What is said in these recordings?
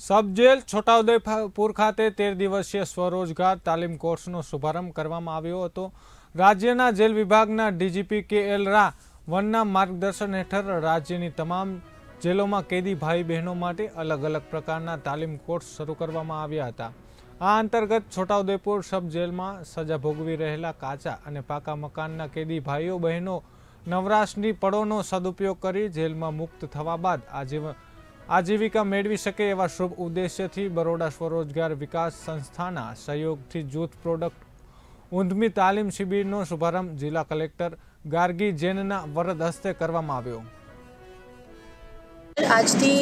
સબ jail Chhota Udepur ખાતે તેર દિવસીય સ્વરોજગાર તાલીમ કોર્સનો શુભારંભ કરવામાં આવ્યો હતો. રાજ્યના જેલ વિભાગના ડીજીપી કે એલ રા વનના માર્ગદર્શન હેઠળ રાજ્યની તમામ જેલોમાં કેદી ભાઈ બહેનો માટે અલગ અલગ પ્રકારના તાલીમ કોર્સ શરૂ કરવામાં આવ્યા હતા. આ અંતર્ગત છોટાઉદેપુર સબ જેલમાં સજા ભોગવી રહેલા કાચા અને પાકા મકાનના કેદી ભાઈઓ બહેનો નવરાશની પળોનો સદુપયોગ કરી જેલમાં મુક્ત થવા બાદ આજીવ આજીવિકા મેળવી શકે એવા શુભ ઉદ્દેશ્યથી બરોડા સ્વરોજગાર વિકાસ સંસ્થાના સહયોગથી જૂથ પ્રોડક્ટ ઊંધમી તાલીમ શિબિરનો શુભારંભ જિલ્લા કલેક્ટર ગાર્ગી જૈનના વરદ હસ્તે કરવામાં આવ્યો. આજથી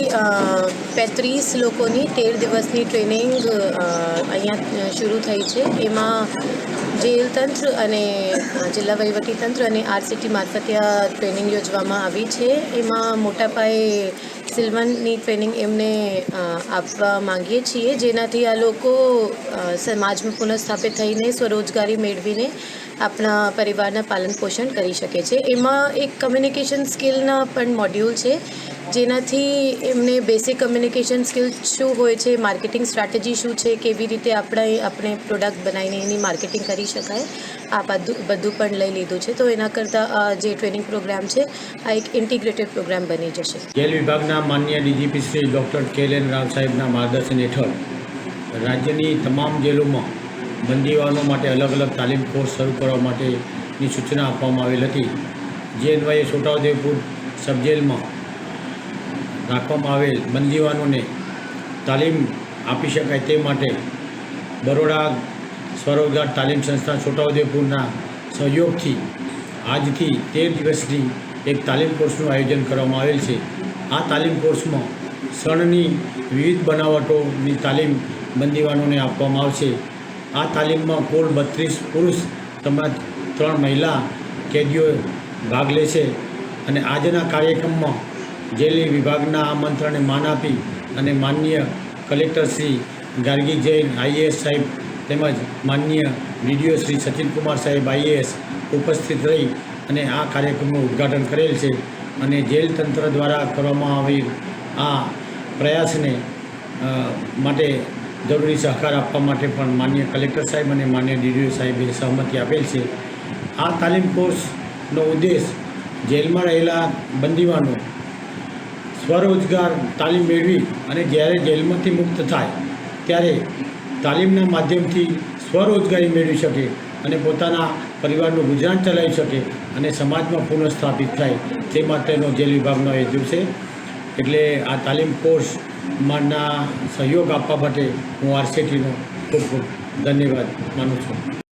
પેત્રીસ લોકોની તેર દિવસની ટ્રેનિંગ અહીંયા શરૂ થઈ છે. એમાં જેલ તંત્ર અને જિલ્લા વહીવટી તંત્ર અને આરસીટી મારફતે આ ટ્રેનિંગ યોજવામાં આવી છે. એમાં મોટા પાયે સિલ્વનની ટ્રેનિંગ એમને આપવા માંગીએ છીએ. જેનાથી આ લોકો સમાજમાં પુનઃસ્થાપિત થઈને, સ્વરોજગારી મેળવીને આપણા પરિવારના પાલન પોષણ કરી શકે છે. એમાં એક કમ્યુનિકેશન સ્કિલના પણ મોડ્યુલ છે, જેનાથી એમને બેસિક કમ્યુનિકેશન સ્કિલ શું હોય છે માર્કેટિંગ સ્ટ્રેટેજી શું છે, કેવી રીતે આપણે આપણે પ્રોડક્ટ બનાવીને એની માર્કેટિંગ કરી શકાય, આ બધું બધું પણ લઈ લીધું છે. તો એના કરતાં જે ટ્રેનિંગ પ્રોગ્રામ છે, આ એક ઇન્ટિગ્રેટેડ પ્રોગ્રામ બની જશે. જેલ વિભાગના માન્ય DGP Shri doctor K N Rao સાહેબના માર્ગદર્શન હેઠળ રાજ્યની તમામ જેલોમાં બંદીવાનો માટે અલગ અલગ તાલીમ કોર્સ શરૂ કરવા માટેની સૂચના આપવામાં આવેલ હતી. જે અન્વયે છોટાઉદેપુર સબજેલમાં રાખવામાં આવેલ બંદીવાનોને તાલીમ આપી શકાય તે માટે બરોડા સ્વરોજગાર તાલીમ સંસ્થા છોટાઉદેપુરના સહયોગથી આજથી તેર દિવસની એક તાલીમ કોર્સનું આયોજન કરવામાં આવેલ છે. આ તાલીમ કોર્સમાં શણની વિવિધ બનાવટોની તાલીમ બંદીવાનોને આપવામાં આવશે. આ તાલીમમાં કુલ બત્રીસ પુરુષ તેમજ ત્રણ મહિલા કેદીઓ ભાગ લેશે અને આજના કાર્યક્રમમાં જેલી વિભાગના આમંત્રણને માન આપી અને માનનીય કલેક્ટર શ્રી ગાર્ગી જૈન આઈએએસ સાહેબ તેમજ માનનીય ડીડીઓ શ્રી સચિનકુમાર સાહેબ આઈએએસ ઉપસ્થિત રહી અને આ કાર્યક્રમનું ઉદ્ઘાટન કરેલ છે. અને જેલ તંત્ર દ્વારા કરવામાં આવી આ પ્રયાસને માટે જરૂરી સહકાર આપવા માટે પણ માન્ય કલેક્ટર સાહેબ અને માન્ય ડીડીઓ સાહેબે સહમતિ આપેલ છે. આ તાલીમ કોર્સનો ઉદ્દેશ જેલમાં રહેલા બંદીવાનો સ્વરોજગાર તાલીમ મેળવી અને જ્યારે જેલમાંથી મુક્ત થાય, ત્યારે તાલીમના માધ્યમથી સ્વરોજગારી મેળવી શકે. અને પોતાના પરિવારનું ગુજરાન ચલાવી શકે અને સમાજમાં પુનઃસ્થાપિત થાય તે માટેનો જેલ વિભાગનો એ છે. એટલે આ તાલીમ કોર્સમાંના સહયોગ આપવા માટે હું આરસીટીનો ખૂબ ખૂબ ધન્યવાદ માનું છું.